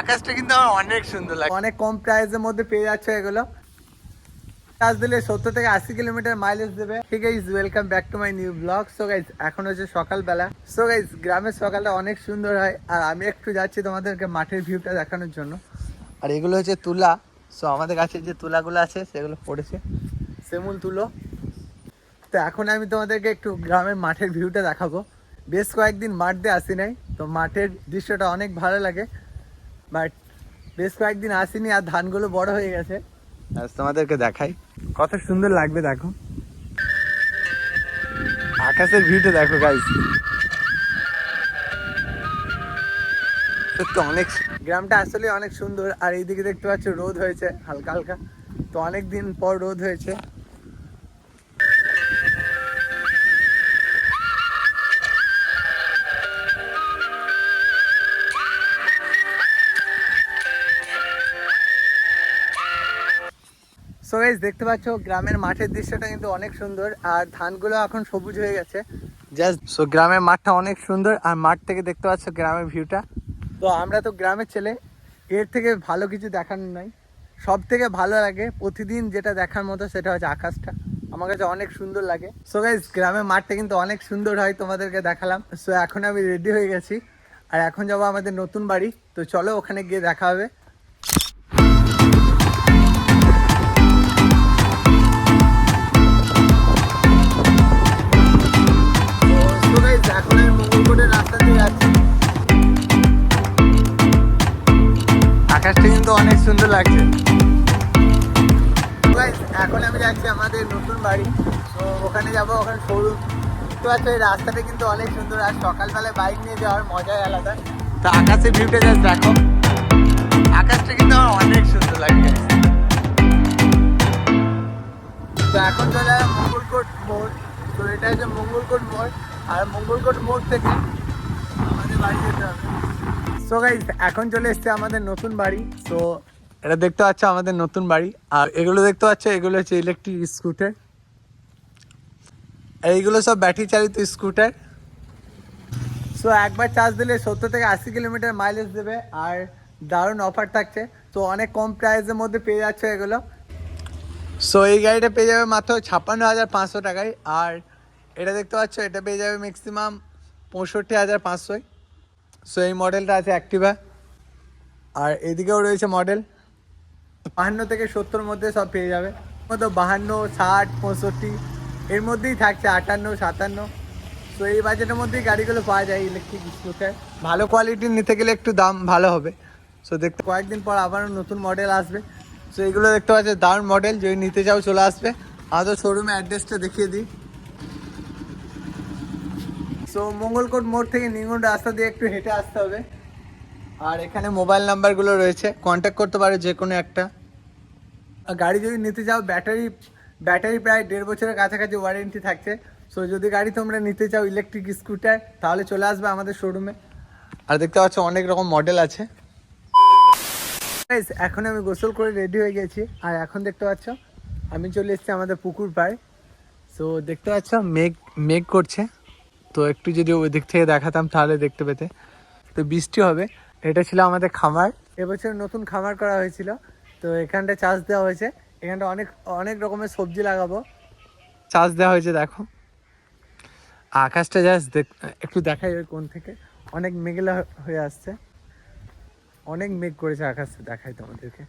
আকাশটা কিন্তু আমার অনেক সুন্দর লাগে। অনেক কম প্রাইসের মধ্যে পেয়ে যাচ্ছে এগুলো। চার্জ দিলে সত্তর থেকে আশি কিলোমিটার মাইলেজ দেবে। ঠিক guys welcome back to my new vlog so guys এখন হচ্ছে সকালবেলা। সো গাইজ গ্রামের সকালটা অনেক সুন্দর হয়। আর আমি একটু যাচ্ছি তোমাদেরকে মাঠের ভিউটা দেখানোর জন্য। আর এগুলো হচ্ছে তুলা। সো আমাদের কাছে যে তুলাগুলো আছে, সেগুলো পড়েছে। সেমুল তুলো। তো, এখন আমি তোমাদেরকে একটু গ্রামের মাঠের ভিউটা দেখাবো। বেশ কয়েকদিন মাঠ দিয়ে আসি নাই। তো, মাঠের দৃশ্যটা অনেক ভালো লাগে। বাট বেশ কয়েকদিন আসিনি আর ধানগুলো বড় হয়ে গেছে। আজ তোমাদেরকে দেখাই। কত সুন্দর লাগবে দেখো। আকাশের ভিউটা দেখো গাইস সত্যি অনেক গ্রামটা আসলে অনেক সুন্দর আর এইদিকে দেখতে পাচ্ছ রোদ হয়েছে হালকা হালকা। তো অনেক দিন পর রোদ হয়েছে। সো গাইস দেখতে পাচ্ছ, গ্রামের মাঠের দৃশ্যটা কিন্তু অনেক সুন্দর, আর ধানগুলো এখন সবুজ হয়ে গেছে। জাস্ট সো গ্রামের মাঠটা অনেক সুন্দর, আর মাঠ থেকে দেখতে পাচ্ছ গ্রামের ভিউটা। তো আমরা তো গ্রামের ছেলে, এর থেকে ভালো কিছু দেখানোর নাই। সব থেকে ভালো লাগে প্রতিদিন যেটা দেখার মতো সেটা হচ্ছে আকাশটা। আমার কাছে অনেক সুন্দর লাগে। সো গাইস গ্রামের মাঠটা কিন্তু অনেক সুন্দর হয়, তোমাদেরকে দেখালাম। সো এখন আমি রেডি হয়ে গেছি, আর এখন যাব আমাদের নতুন বাড়ি। তো চলো ওখানে গিয়ে দেখা হবে। অনেক সুন্দর লাগছে। এখন আমি যাচ্ছি আমাদের নতুন বাড়ি। তো ওখানে যাব ওখানে শোরুম তো আছে এই রাস্তাটা কিন্তু অনেক সুন্দর। আর সকালবেলায় বাইক নিয়ে যাওয়ার মজাই আলাদা। তো আকাশের ভিউটা জাস্ট দেখো। আকাশটা কিন্তু আমার অনেক সুন্দর লাগছে তো এখন চলে মঙ্গলকোট মোড়, তো এটা হচ্ছে মঙ্গলকোট মোড়। আর মঙ্গলকোট মোড় থেকে আমাদের বাড়ি যেতে হবে। সো গাইজ এখন চলে এসছে আমাদের নতুন বাড়ি। তো এটা দেখতে পাচ্ছ আমাদের নতুন বাড়ি। আর এগুলো দেখতে পাচ্ছ, এগুলো হচ্ছে ইলেকট্রিক স্কুটার এইগুলো সব ব্যাটারি চালিত স্কুটার সো একবার চার্জ দিলে সত্তর থেকে আশি কিলোমিটার মাইলেজ দেবে। আর দারুণ অফার থাকছে। তো অনেক কম প্রাইসের মধ্যে পেয়ে যাচ্ছে এগুলো। সো এই গাড়িটা পেয়ে যাবে মাত্র ছাপ্পান্ন হাজার পাঁচশো টাকায়। আর এটা দেখতে পাচ্ছ, এটা পেয়ে যাবে ম্যাক্সিমাম পঁয়ষট্টি হাজার পাঁচশোয়। সো এই মডেলটা আছে অ্যাক্টিভা আর এদিকেও রয়েছে মডেল বাহান্ন থেকে সত্তর মধ্যে সব পেয়ে যাবে। মতো বাহান্ন, ষাট, পঁয়ষট্টি, এর মধ্যেই থাকছে আটান্ন, সাতান্ন। তো এই বাজেটের মধ্যেই গাড়িগুলো পাওয়া যায় ইলেকট্রিক স্কুটার ভালো কোয়ালিটির নিতে গেলে একটু দাম ভালো হবে। সো দেখতে কয়েকদিন পর আবারও নতুন মডেল আসবে। সো এগুলো দেখতে পাচ্ছি, দারুণ মডেল যদি নিতে চাও চলে আসবে। আমাদের শোরুমে অ্যাড্রেসটা দেখিয়ে দিই। সো মঙ্গলকোট মোড় থেকে নিঙ্গুন রাস্তা দিয়ে একটু হেঁটে আসতে হবে। আর এখানে মোবাইল নাম্বারগুলো রয়েছে। কন্ট্যাক্ট করতে পারো যে কোনো একটা। আর গাড়ি যদি নিতে চাও ব্যাটারি ব্যাটারি প্রায় দেড় বছরের কাছাকাছি ওয়ারেন্টি থাকছে। সো যদি গাড়ি তোমরা নিতে চাও ইলেকট্রিক স্কুটার তাহলে চলে আসবে আমাদের শোরুমে আর দেখতে পাচ্ছ অনেক রকম মডেল আছে। এখন আমি গোসল করে রেডি হয়ে গেছি। আর এখন দেখতে পাচ্ছ, আমি চলে এসেছি আমাদের পুকুর পাড়ে। সো দেখতে পাচ্ছ, মেঘ মেঘ করছে। তো একটু যদি ওই দিক থেকে দেখাতাম তাহলে দেখতে পেতে। তো বৃষ্টি হবে। এটা ছিল আমাদের খামার। এবছর নতুন খামার করা হয়েছিল। তো এখানটা চাষ দেওয়া হয়েছে। এখানটা অনেক অনেক রকমের সবজি লাগাবো। চাষ দেওয়া হয়েছে, দেখো। আকাশটা জাস্ট দেখ, একটু দেখাই ওই কোন থেকে। অনেক মেঘলা হয়ে আসছে। অনেক মেঘ করেছে আকাশে দেখাই তোমাদেরকে।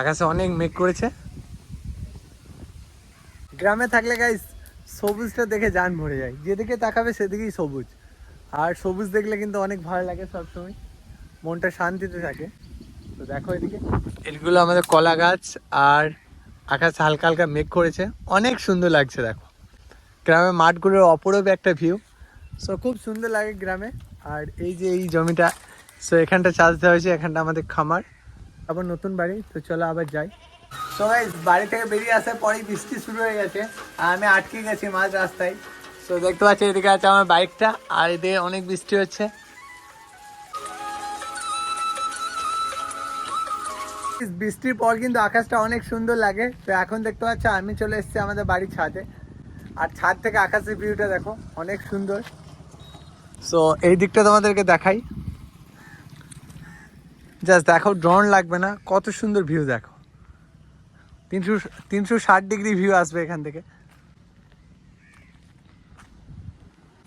আকাশে অনেক মেঘ করেছে। গ্রামে থাকলে গাইস সবুজটা দেখে যান ভরে যায়। যেদিকে তাকাবে সেদিকেই সবুজ। আর সবুজ দেখলে কিন্তু অনেক ভালো লাগে সবসময়। মনটা শান্তিতে থাকে। তো দেখো এদিকে। এগুলো আমাদের কলা গাছ আর আকাশ হালকা হালকা মেঘ করেছে। অনেক সুন্দর লাগছে দেখো। গ্রামের মাঠগুলোর অপরূপ একটা ভিউ সো খুব সুন্দর লাগে গ্রামে। আর এই যে এই জমিটা সো এখানটা চাষ দেওয়া হয়েছে এখানটা আমাদের খামার। আবার নতুন বাড়ি তো চলো আবার যাই। তো গাইস বাড়ি থেকে বেরিয়ে আসার পরেই বৃষ্টি শুরু হয়ে গেছে আর আমি আটকে গেছি মাঝ রাস্তায়। তো দেখতে পাচ্ছি এদিকে আছে আমার বাইকটা আর এদিকে অনেক বৃষ্টি হচ্ছে। বৃষ্টির পর কিন্তু আকাশটা অনেক সুন্দর লাগে। তো এখন দেখতে পাচ্ছ আমি চলে এসেছি আমাদের বাড়ির ছাদে। আর ছাদ থেকে আকাশের ভিউটা দেখো, অনেক সুন্দর। সো এই দিকটা তোমাদেরকে দেখাই। জাস্ট দেখো ড্রোন লাগবে না। কত সুন্দর ভিউ দেখো। তিনশো তিনশো ষাট ডিগ্রি ভিউ আসবে এখান থেকে।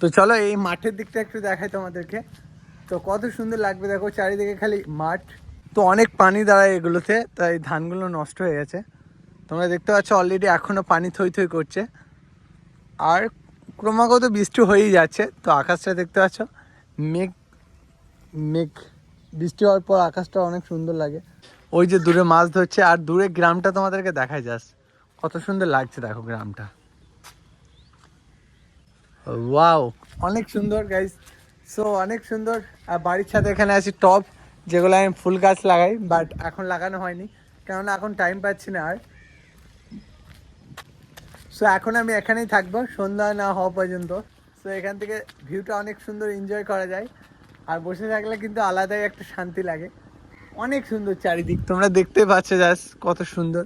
তো চলো এই মাঠের দিকটা একটু দেখাই তোমাদেরকে। তো কত সুন্দর লাগবে দেখো, চারিদিকে খালি মাঠ। তো অনেক পানি দাঁড়ায় এগুলোতে, তাই ধানগুলো নষ্ট হয়ে গেছে। তোমরা দেখতে পাচ্ছ অলরেডি এখনও পানি থই থই করছে। আর ক্রমাগত বৃষ্টি হয়েই যাচ্ছে। তো আকাশটা দেখতে পাচ্ছ, মেঘ মেঘ। বৃষ্টি হওয়ার পর আকাশটা অনেক সুন্দর লাগে। ওই যে দূরে মাছ ধরছে, আর দূরে গ্রামটা তোমাদেরকে দেখায় যাস কত সুন্দর লাগছে, দেখো গ্রামটা। ওয়াও অনেক সুন্দর গাইস সো অনেক সুন্দর। আর বাড়ির ছাদে এখানে আছে টব যেগুলো আমি ফুল গাছ লাগাই বাট এখন লাগানো হয়নি। কেননা এখন টাইম পাচ্ছি না আর। সো এখন আমি এখানেই থাকব, সন্ধ্যা না হওয়া পর্যন্ত। সো এখান থেকে ভিউটা অনেক সুন্দর এনজয় করা যায়। আর বসে থাকলে কিন্তু আলাদাই একটা শান্তি লাগে। অনেক সুন্দর চারিদিক। তোমরা দেখতে পাচ্ছ যাস কত সুন্দর।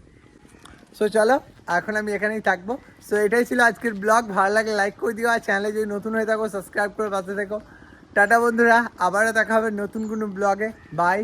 সো চলো, এখন আমি এখানেই থাকব। সো এটাই ছিল আজকের ব্লগ ভালো লাগলে লাইক করে দিও। আর চ্যানেলে যদি নতুন হয়ে থাকো সাবস্ক্রাইব করে পাশে থেকো। টাটা বন্ধুরা, আবারও দেখা হবে নতুন কোনো ব্লগে বাই